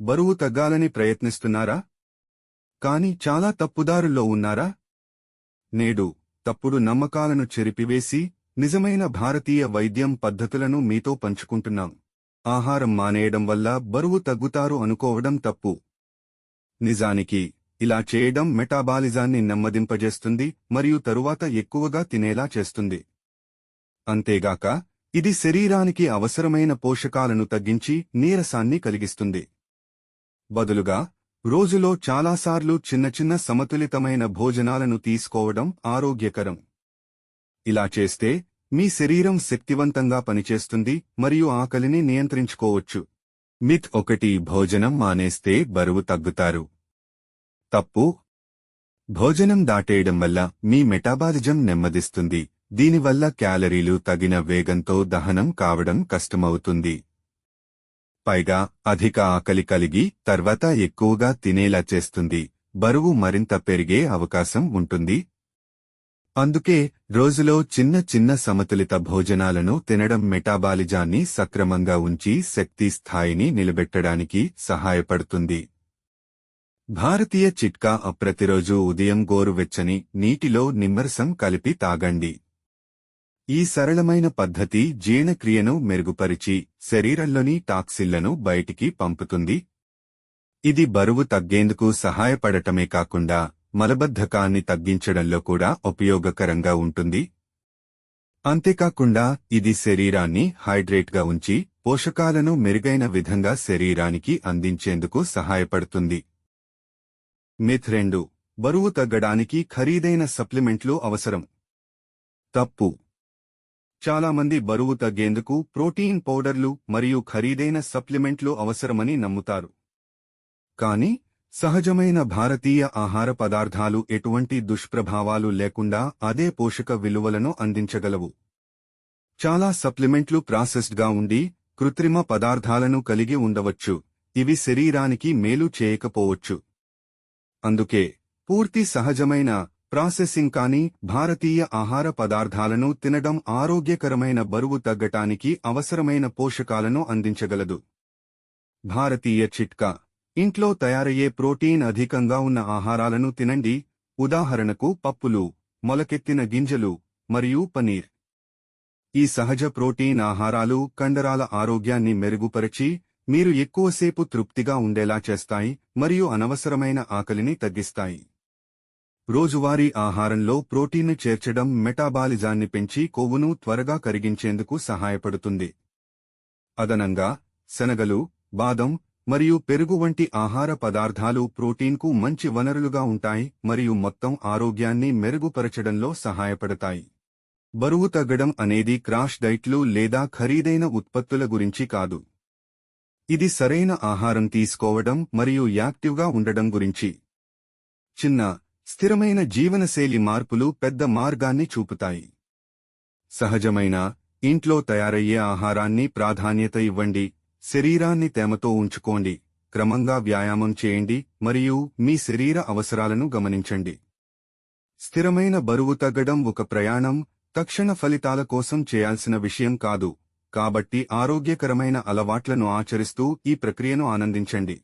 బరువు తగ్గాలని ప్రయత్నిస్తున్నారా? కాని చాలా తప్పుదారుల్లో ఉన్నారా? నేడు తప్పుడు నమ్మకాలను చెరిపివేసి నిజమైన భారతీయ వైద్యం పద్ధతులను మీతో పంచుకుంటున్నాం. ఆహారం మానేయడం వల్ల బరువు తగ్గుతారు అనుకోవడం తప్పు. నిజానికి ఇలా చేయడం మెటాబాలిజాన్ని నెమ్మదింపజేస్తుంది మరియు తరువాత ఎక్కువగా తినేలా చేస్తుంది. అంతేగాక ఇది శరీరానికి అవసరమైన పోషకాలను తగ్గించి నీరసాన్ని కలిగిస్తుంది. బదులుగా రోజులో చాలాసార్లు చిన్న చిన్న సమతులితమైన భోజనాలను తీసుకోవడం ఆరోగ్యకరం. ఇలా చేస్తే మీ శరీరం శక్తివంతంగా పనిచేస్తుంది మరియు ఆకలిని నియంత్రించుకోవచ్చు. మిత్ ఒకటి భోజనం మానేస్తే బరువు తగ్గుతారు. తప్పు. భోజనం దాటేయడం వల్ల మీ మెటాబాలిజం నెమ్మదిస్తుంది. దీనివల్ల క్యాలరీలు తగిన వేగంతో దహనం కావడం కష్టమవుతుంది. పైగా అధిక ఆకలి కలిగి తర్వాత ఎక్కువగా తినేలా చేస్తుంది. బరువు మరింత పెరిగే అవకాశం ఉంటుంది. అందుకే రోజులో చిన్న చిన్న సమతులిత భోజనాలను తినడం మెటాబాలిజాన్ని సక్రమంగా ఉంచి శక్తి స్థాయిని నిలబెట్టడానికి సహాయపడుతుంది. భారతీయ చిట్కా ప్రతిరోజు ఉదయం గోరువెచ్చని నీటిలో నిమ్మరసం కలిపి తాగండి. ఈ సరళమైన పద్ధతి జీర్ణక్రియను మెరుగుపరిచి శరీరంలోని టాక్సిన్లను బయటికి పంపుతుంది. ఇది బరువు తగ్గేందుకు సహాయపడటమే కాకుండా మలబద్ధకాన్ని తగ్గించడంలో కూడా ఉపయోగకరంగా ఉంటుంది. అంతేకాకుండా ఇది శరీరాన్ని హైడ్రేట్గా ఉంచి పోషకాలను మెరుగైన విధంగా శరీరానికి అందించేందుకు సహాయపడుతుంది. మిథ్ రెండు. బరువు తగ్గడానికి ఖరీదైన సప్లిమెంట్లు అవసరం. తప్పు. చాలామంది బరువు తగ్గేందుకు ప్రోటీన్ పౌడర్లు మరియు ఖరీదైన సప్లిమెంట్లు అవసరమని నమ్ముతారు. కాని సహజమైన భారతీయ ఆహార పదార్థాలు ఎటువంటి దుష్ప్రభావాలు లేకుండా అదే పోషక విలువలను అందించగలవు. చాలా సప్లిమెంట్లు ప్రాసెస్డ్గా ఉండి కృత్రిమ పదార్థాలను కలిగి ఉండవచ్చు. ఇవి శరీరానికి మేలు చేయకపోవచ్చు. అందుకే పూర్తి సహజమైన ప్రాసెసింగ్ కాని భారతీయ ఆహార పదార్థాలను తినడం ఆరోగ్యకరమైన బరువు తగ్గటానికి అవసరమైన పోషకాలను అందించగలదు. భారతీయ చిట్కా. ఇంట్లో తయారయ్యే ప్రోటీన్ అధికంగా ఉన్న ఆహారాలను తినండి. ఉదాహరణకు పప్పులు మొలకెత్తిన గింజలు మరియు పనీర్. ఈ సహజ ప్రోటీన్ ఆహారాలు కండరాల ఆరోగ్యాన్ని మెరుగుపరిచి మీరు ఎక్కువసేపు తృప్తిగా ఉండేలా చేస్తాయి మరియు అనవసరమైన ఆకలిని తగ్గిస్తాయి. రోజువారీ ఆహారంలో ప్రోటీన్ చేర్చడం మెటాబాలిజాన్ని పెంచి కొవ్వును త్వరగా కరిగించేందుకు సహాయపడుతుంది. అదనంగా శనగలు బాదం మరియు పెరుగు వంటి ఆహార పదార్థాలు ప్రోటీన్కు మంచి వనరులుగా ఉంటాయి మరియు మొత్తం ఆరోగ్యాన్ని మెరుగుపరచడంలో సహాయపడతాయి. బరువు తగ్గడం అనేది క్రాష్ డైట్లు లేదా ఖరీదైన ఉత్పత్తుల గురించి కాదు. ఇది సరైన ఆహారం తీసుకోవడం మరియు యాక్టివ్గా ఉండడం గురించి. చిన్న స్థిరమైన జీవనశైలి మార్పులు పెద్ద మార్గాన్ని చూపుతాయి. సహజమైన ఇంట్లో తయారయ్యే ఆహారాన్ని ప్రాధాన్యత ఇవ్వండి శరీరాన్ని తేమతో ఉంచుకోండి క్రమంగా వ్యాయామం చేయండి మరియు మీ శరీర అవసరాలను గమనించండి. స్థిరమైన బరువు తగ్గడం ఒక ప్రయాణం తక్షణ ఫలితాల కోసం చేయాల్సిన విషయం కాదు కాబట్టి ఆరోగ్యకరమైన అలవాట్లను ఆచరిస్తూ ఈ ప్రక్రియను ఆనందించండి.